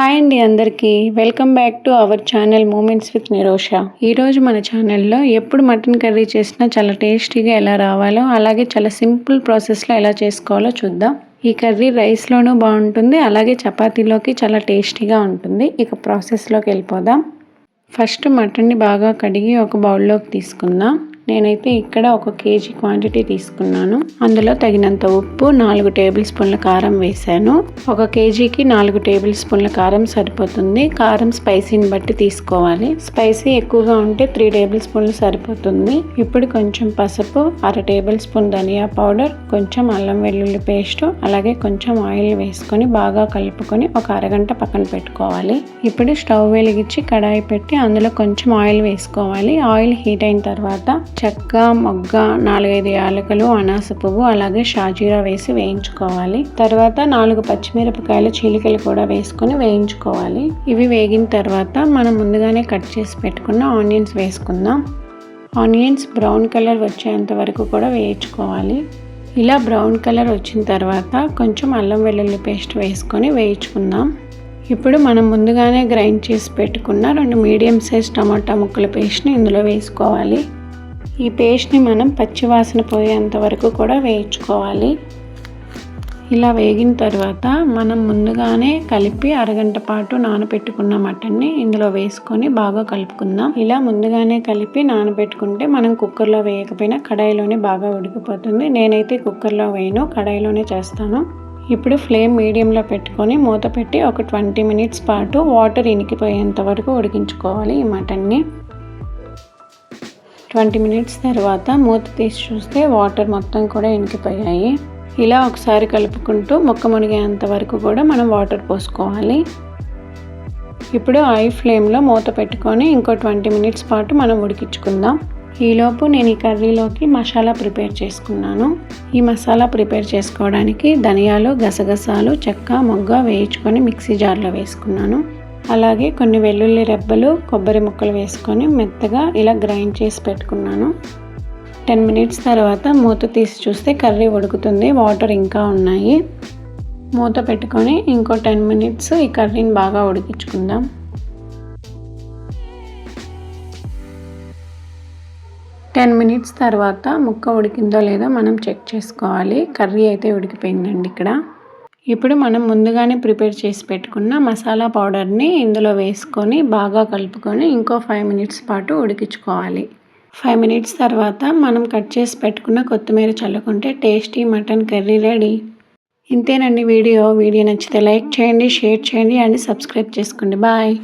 Hi అండి అందరికీ. Welcome back to our channel moments with Nirosha. ఈరోజు మన ఛానల్లో ఎప్పుడు మటన్ కర్రీ చేసినా చాలా టేస్టీగా ఎలా రావాలో అలాగే చాలా సింపుల్ ప్రాసెస్లో ఎలా చేసుకోవాలో చూద్దాం. ఈ కర్రీ రైస్లోనూ బాగుంటుంది అలాగే చపాతీలోకి చాలా టేస్టీగా ఉంటుంది. ఇక ప్రాసెస్లోకి వెళ్ళిపోదాం. ఫస్ట్ మటన్ని బాగా కడిగి ఒక బౌల్లోకి తీసుకుందాం. నేనైతే ఇక్కడ ఒక కేజీ క్వాంటిటీ తీసుకున్నాను. అందులో తగినంత ఉప్పు నాలుగు టేబుల్ స్పూన్ల కారం వేశాను. ఒక కేజీకి నాలుగు టేబుల్ స్పూన్ల కారం సరిపోతుంది. కారం స్పైసీని బట్టి తీసుకోవాలి. స్పైసీ ఎక్కువగా ఉంటే త్రీ టేబుల్ స్పూన్లు సరిపోతుంది. ఇప్పుడు కొంచెం పసుపు అర టేబుల్ స్పూన్ ధనియా పౌడర్ కొంచెం అల్లం వెల్లుల్లి పేస్ట్ అలాగే కొంచెం ఆయిల్ వేసుకొని బాగా కలుపుకొని ఒక అరగంట పక్కన పెట్టుకోవాలి. ఇప్పుడు స్టవ్ వెలిగించి కడాయి పెట్టి అందులో కొంచెం ఆయిల్ వేసుకోవాలి. ఆయిల్ హీట్ అయిన తర్వాత చెక్క మొగ్గ నాలుగైదు యాలకులు అనాస పువ్వు అలాగే షాజీరా వేసి వేయించుకోవాలి. తర్వాత నాలుగు పచ్చిమిరపకాయల చీలికలు కూడా వేసుకొని వేయించుకోవాలి. ఇవి వేగిన తర్వాత మనం ముందుగానే కట్ చేసి పెట్టుకున్న ఆనియన్స్ వేసుకుందాం. ఆనియన్స్ బ్రౌన్ కలర్ వచ్చేంత వరకు కూడా వేయించుకోవాలి. ఇలా బ్రౌన్ కలర్ వచ్చిన తర్వాత కొంచెం అల్లం వెల్లుల్లి పేస్ట్ వేసుకొని వేయించుకుందాం. ఇప్పుడు మనం ముందుగానే గ్రైండ్ చేసి పెట్టుకున్న రెండు మీడియం సైజ్ టమాటా ముక్కల పేస్ట్ని ఇందులో వేసుకోవాలి. ఈ పేస్ట్ని మనం పచ్చివాసన పోయేంత వరకు కూడా వేయించుకోవాలి. ఇలా వేగిన తర్వాత మనం ముందుగానే కలిపి అరగంట పాటు నానబెట్టుకున్న మటన్ని ఇందులో వేసుకొని బాగా కలుపుకుందాం. ఇలా ముందుగానే కలిపి నానబెట్టుకుంటే మనం కుక్కర్లో వేయకపోయినా కడాయిలోనే బాగా ఉడికిపోతుంది. నేనైతే కుక్కర్లో వేయను కడాయిలోనే చేస్తాను. ఇప్పుడు ఫ్లేమ్ మీడియంలో పెట్టుకొని మూత పెట్టి ఒక ట్వంటీ మినిట్స్ పాటు వాటర్ ఇనికిపోయేంత వరకు ఉడికించుకోవాలి ఈ మటన్ని. ట్వంటీ మినిట్స్ తర్వాత మూత తీసి చూస్తే వాటర్ మొత్తం కూడా ఇనికిపోయాయి. ఇలా ఒకసారి కలుపుకుంటూ మొక్క మునిగేంత వరకు కూడా మనం వాటర్ పోసుకోవాలి. ఇప్పుడు ఐ ఫ్లేమ్లో మూత పెట్టుకొని ఇంకో ట్వంటీ మినిట్స్ పాటు మనం ఉడికించుకుందాం. ఈలోపు నేను ఈ కర్రీలోకి మసాలా ప్రిపేర్ చేసుకున్నాను. ఈ మసాలా ప్రిపేర్ చేసుకోవడానికి ధనియాలు గసగసాలు చెక్క మొగ్గ వేయించుకొని మిక్సీ జార్లో వేసుకున్నాను. అలాగే కొన్ని వెల్లుల్లి రెబ్బలు కొబ్బరి ముక్కలు వేసుకొని మెత్తగా ఇలా గ్రైండ్ చేసి పెట్టుకున్నాను. టెన్ మినిట్స్ తర్వాత మూత తీసి చూస్తే కర్రీ ఉడుకుతుంది వాటర్ ఇంకా ఉన్నాయి. మూత పెట్టుకొని ఇంకో టెన్ మినిట్స్ ఈ కర్రీని బాగా ఉడికించుకుందాం. టెన్ మినిట్స్ తర్వాత ముక్క ఉడికిందో లేదో మనం చెక్ చేసుకోవాలి. కర్రీ అయితే ఉడికిపోయిందండి ఇక్కడ. ఇప్పుడు మనం ముందుగానే ప్రిపేర్ చేసి పెట్టుకున్న మసాలా పౌడర్ని ఇందులో వేసుకొని బాగా కలుపుకొని ఇంకో ఫైవ్ మినిట్స్ పాటు ఉడికించుకోవాలి. ఫైవ్ మినిట్స్ తర్వాత మనం కట్ చేసి పెట్టుకున్న కొత్తిమీర చల్లుకుంటే టేస్టీ మటన్ కర్రీ రెడీ. ఇంతేనండి వీడియో. వీడియో నచ్చితే లైక్ చేయండి షేర్ చేయండి అండ్ సబ్స్క్రైబ్ చేసుకోండి. బాయ్.